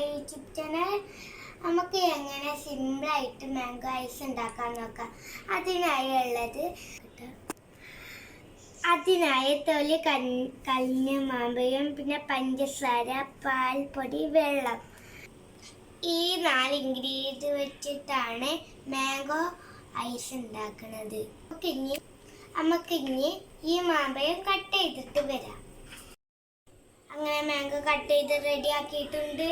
YouTube channel. നമുക്ക് എങ്ങനെ സിമ്പിളായിട്ട് മാംഗോ ഐസ് ഉണ്ടാക്കാൻ നോക്കാം. അതിനായി ഉള്ളത് അതിനായി തൊലി കൻ കല്ലിന് മാമ്പഴം പിന്നെ പഞ്ചസാര പാൽപ്പൊടി വെള്ളം. ഈ നാല് ഇൻഗ്രീഡിയന്റ് വെച്ചിട്ടാണ് മാംഗോ ഐസ് ഉണ്ടാക്കുന്നത് നമുക്കിനി നമുക്കിനി ഈ മാമ്പഴം കട്ട് ചെയ്തിട്ട് വരാം. അങ്ങനെ മാംഗോ കട്ട് ചെയ്ത് റെഡി ആക്കിയിട്ടുണ്ട്.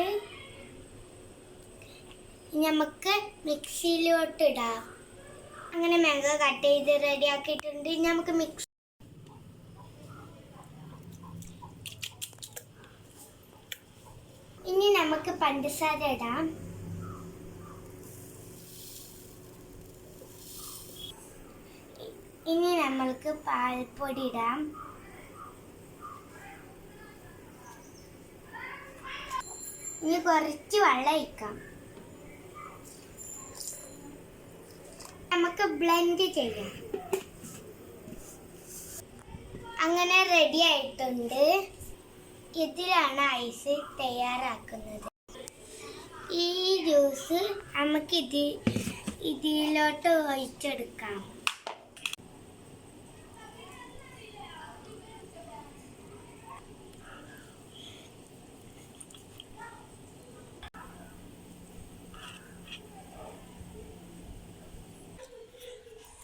ഇനി നമുക്ക് മിക്സിയിലോട്ട് ഇടാം. അങ്ങനെ മാംഗോ കട്ട് ചെയ്ത് റെഡി ആക്കിയിട്ടുണ്ട്. ഇനി നമുക്ക് മിക്സ് ഇനി നമുക്ക് പഞ്ചസാര ഇടാം. ഇനി നമ്മൾക്ക് പാൽപ്പൊടി ഇടാം. ഇനി കുറച്ച് വെള്ളം ഒഴിക്കാം. നമുക്ക് ബ്ലെൻഡ് ചെയ്യാം. അങ്ങനെ റെഡി ആയിട്ടുണ്ട്. ഇതിലാണ് ഐസ് തയ്യാറാക്കുന്നത്. ഈ ജ്യൂസ് നമുക്ക് ഇത് ഇതിലോട്ട് ഒഴിച്ചെടുക്കാം.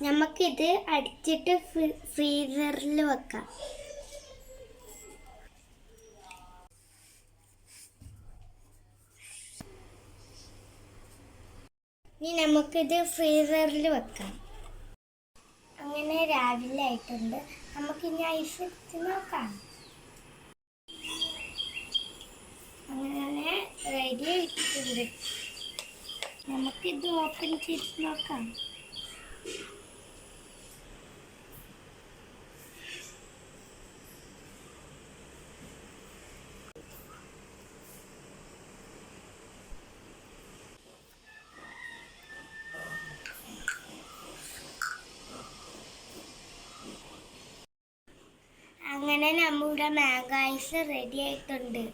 നമുക്കിത് അടിച്ചിട്ട് ഫ്രീസറിൽ വെക്കാം. ഇനി നമുക്കിത് ഫ്രീസറിൽ വെക്കാം. അങ്ങനെ രാവിലെ ആയിട്ടുണ്ട്. നമുക്കിനി ഐസ് എടുത്ത് നോക്കാം. അങ്ങനെ റെഡി ആയിട്ടുണ്ട്. നമുക്കിത് ഓപ്പൺ ചെയ്ത് നോക്കാം. അങ്ങനെ നമ്മുടെ ഐസ് റെഡി ആയിട്ടുണ്ട്.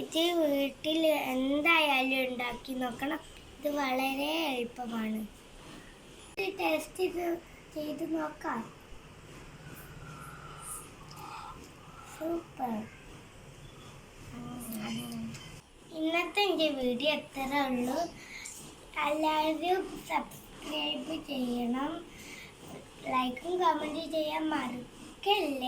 ഇത് വീട്ടിൽ എന്തായാലും ഉണ്ടാക്കി നോക്കണം. ഇത് വളരെ എളുപ്പമാണ്. ടേസ്റ്റ് ഇത് ചെയ്ത് നോക്കാം. സൂപ്പർ ഇന്നത്തെ എന്റെ വീഡിയോ എത്ര ഉള്ളൂ. എല്ലാവരും സബ്സ്ക്രൈബ് ചെയ്യണം. ലൈക്കും കമന്റ് ചെയ്യാൻ 県で。